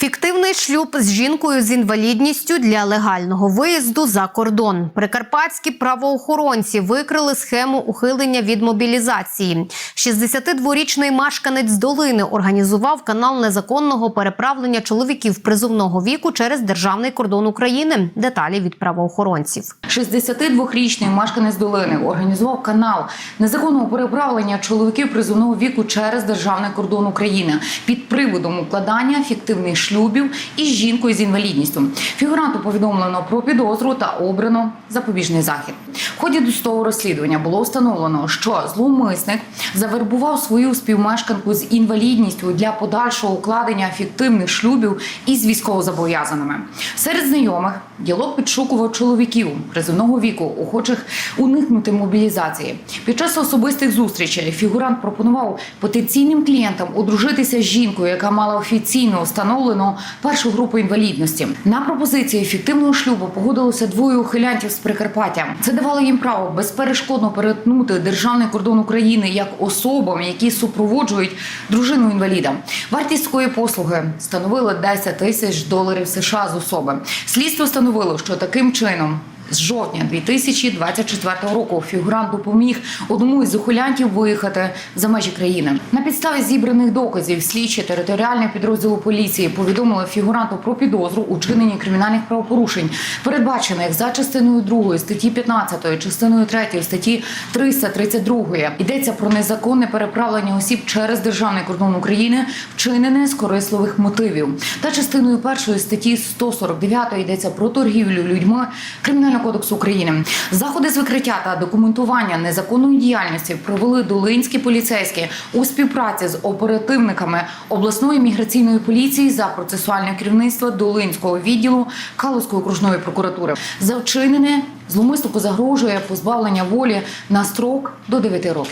Фіктивний шлюб з жінкою з інвалідністю для легального виїзду за кордон. Прикарпатські правоохоронці викрили схему ухилення від мобілізації. 62-річний мешканець долини організував канал незаконного переправлення чоловіків призовного віку через державний кордон України. Деталі від правоохоронців. 62-річний мешканець долини організував канал незаконного переправлення чоловіків призовного віку через державний кордон України під приводом укладання фіктивних шлюбів із жінкою з інвалідністю. Фігуранту повідомлено про підозру та обрано запобіжний захід. В ході досудового розслідування було встановлено, що зловмисник завербував свою співмешканку з інвалідністю для подальшого укладення фіктивних шлюбів із військовозобов'язаними. Серед знайомих діалог підшукував чоловіків призовного віку, охочих уникнути мобілізації. Під час особистих зустрічей фігурант пропонував потенційним клієнтам одружитися з жінкою, яка мала офіційно встановлену першу групу інвалідності. На пропозиції фіктивного шлюбу погодилося двоє ухилянтів з Прикарпаття. Це давало їм право безперешкодно перетнути державний кордон України як особам, які супроводжують дружину інваліда. Вартість такої послуги становила 10 тисяч доларів США з особи. Слідство встановило, що таким чином. З жовтня 2024 року фігурант допоміг одному із ухилянтів виїхати за межі країни. На підставі зібраних доказів слідчі територіального підрозділу поліції повідомили фігуранту про підозру у чиненні кримінальних правопорушень, передбачених за частиною 2 статті 15, частиною 3 статті 332. Йдеться про незаконне переправлення осіб через державний кордон України, вчинене з корисливих мотивів. Та частиною першої статті 149 йдеться про торгівлю людьми Кримінального кодексу України. Заходи з викриття та документування незаконної діяльності провели долинські поліцейські у співпраці з оперативниками обласної міграційної поліції за процесуальне керівництво Долинського відділу Калузької окружної прокуратури. За вчинене зломиснику загрожує позбавлення волі на строк до 9 років.